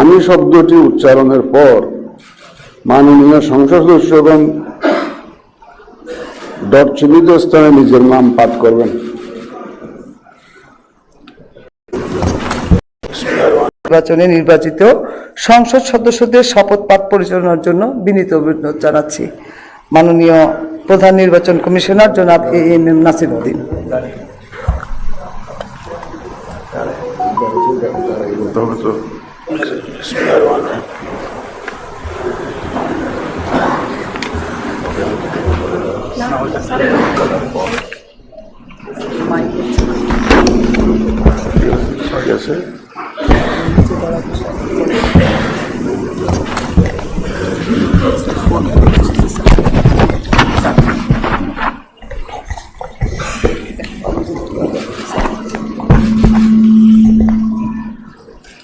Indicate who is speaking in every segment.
Speaker 1: আমি শব্দটি উচ্চারণের পর মাননীয় সংসদ সদস্যগণ ডট চিহ্নিত স্থানে নিজের নাম পাঠ করবেন।
Speaker 2: নির্বাচনে নির্বাচিত সংসদ সদস্যদের শপথ পাঠ পরিচালনার জন্য বিনীত অভিনন্দন জানাচ্ছি। মাননীয় প্রধান নির্বাচন কমিশনার জনাব A M M Nasir Uddin
Speaker 1: ঠিক আছে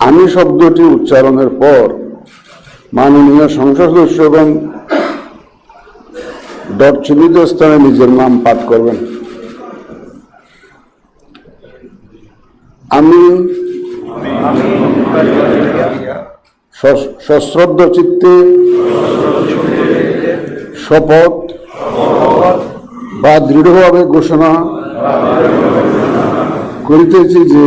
Speaker 1: আমি শব্দটি উচ্চারণের পর মাননীয় সংসদ সদস্যগণ ডট চিহ্নিত স্থানে নিজের নাম পাঠ করবেন। আমি সশ্রদ্ধ চিত্তে শপথ বা দৃঢ়ভাবে ঘোষণা করিতেছি যে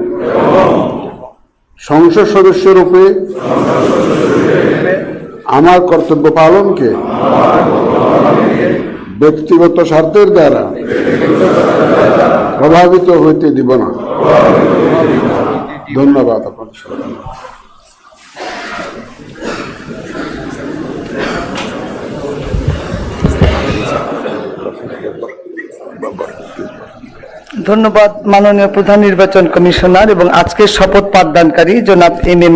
Speaker 1: সংসদ সদস্য রূপে আমার কর্তব্য পালনকে ব্যক্তিগত স্বার্থের দ্বারা প্রভাবিত হইতে দিব না ধন্যবাদ।
Speaker 2: ধন্যবাদ মাননীয় প্রধান নির্বাচন কমিশনার এবং আজকের শপথ পাঠদানকারী জনাব এম এম